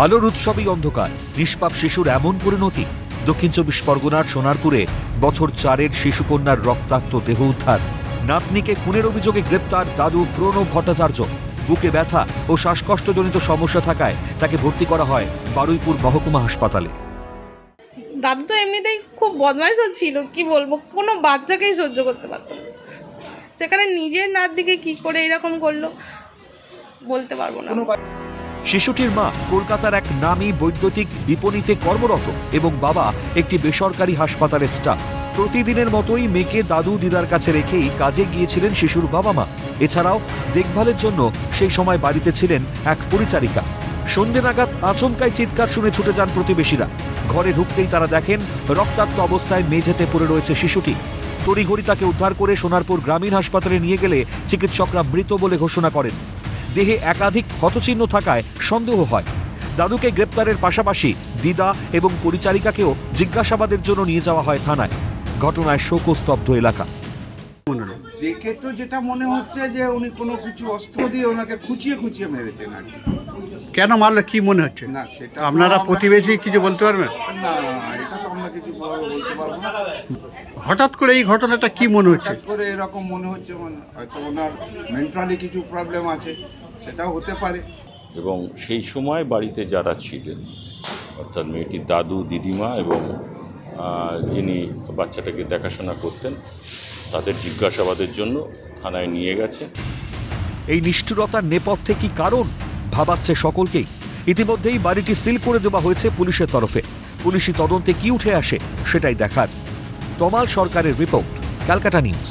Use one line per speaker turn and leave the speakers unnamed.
আলোর উৎসবই অন্ধকার। নিষ্পাপ শিশুর এমন পরিণতি। দক্ষিণ চব্বিশ পরগনার সোনারপুরে বছর চারের শিশুকন্যার রক্তাক্ত দেহ উদ্ধার। নাতনিকে খুনের অভিযোগে গ্রেপ্তার দাদু প্রণব ভট্টাচার্য। বুকে ব্যথা ও শ্বাসকষ্টজনিত সমস্যা থাকায় তাকে ভর্তি করা হয় বারুইপুর মহকুমা হাসপাতালে।
দাদু তো এমনিতেই খুব বদমাইশও ছিল কি বলব? কোনো বাচ্চাকেই সহ্য করতে পারতো না। সেখানে নিজের নাত দিকে কি করে এরকম করল বলতে পারব না।
শিশুটির মা কলকাতার এক নামী বৈদ্যুতিক বিপণীতে কর্মরত এবং বাবা একটি বেসরকারি হাসপাতালের স্টাফ। প্রতিদিনের মতোই মেয়েকে দাদু দিদার কাছে রেখেই কাজে গিয়েছিলেন শিশুর বাবা মা এছাড়াও দেখভালের জন্য সেই সময় বাড়িতে ছিলেন এক পরিচারিকা। সন্ধে নাগাদ আচমকায় চিৎকার শুনে ছুটে যান প্রতিবেশীরা। ঘরে ঢুকতেই তারা দেখেন রক্তাক্ত অবস্থায় মেঝেতে পড়ে রয়েছে শিশুটি। তড়িঘড়ি তাকে উদ্ধার করে সোনারপুর গ্রামীণ হাসপাতালে নিয়ে গেলে চিকিৎসকরা মৃত বলে ঘোষণা করেন। দেহে একাধিক ক্ষতচিহ্ন থাকায় সন্দেহ হয়। দাদুকে গ্রেপ্তারের পাশাপাশি দিদা এবং পরিচারিকাকেও জিজ্ঞাসাবাদের জন্য নিয়ে যাওয়া হয় থানায়। ঘটনায় শোকস্তব্ধ এলাকা।
দেখে তো যেটা মনে হচ্ছে যে উনি কোনো কিছু অস্ত্র দিয়ে ওনাকে খুঁচিয়ে খুঁচিয়ে মেরেছেন আর
কেন মারলো কি মনে হচ্ছে?
না সেটা
আপনারা প্রতিবেশী কিছু বলতে পারবেন?
না এটা তো আমরা কিছু বলতে পারব না।
হঠাৎ করে এই ঘটনাটা কি মনে হচ্ছে?
হঠাৎ করে এরকম মনে হচ্ছে মানে হয়তো ওনার মেন্টালি কিছু প্রবলেম আছে। সেটাও হতে পারে।
এবং সেই সময় বাড়িতে যারা ছিলেন অর্থাৎ মেয়েটির দাদু দিদিমা এবং যিনি বাচ্চাটাকে দেখাশোনা করতেন তাদের জিজ্ঞাসাবাদের জন্য থানায় নিয়ে গেছে।
এই নিষ্ঠুরতার নেপথ্যে কি কারণ ভাবাচ্ছে সকলকেই? ইতিমধ্যেই বাড়িটি সিল করে দেওয়া হয়েছে পুলিশের তরফে। পুলিশি তদন্তে কি উঠে আসে সেটাই দেখার। তমাল সরকারের রিপোর্ট ক্যালকাটা নিউজ।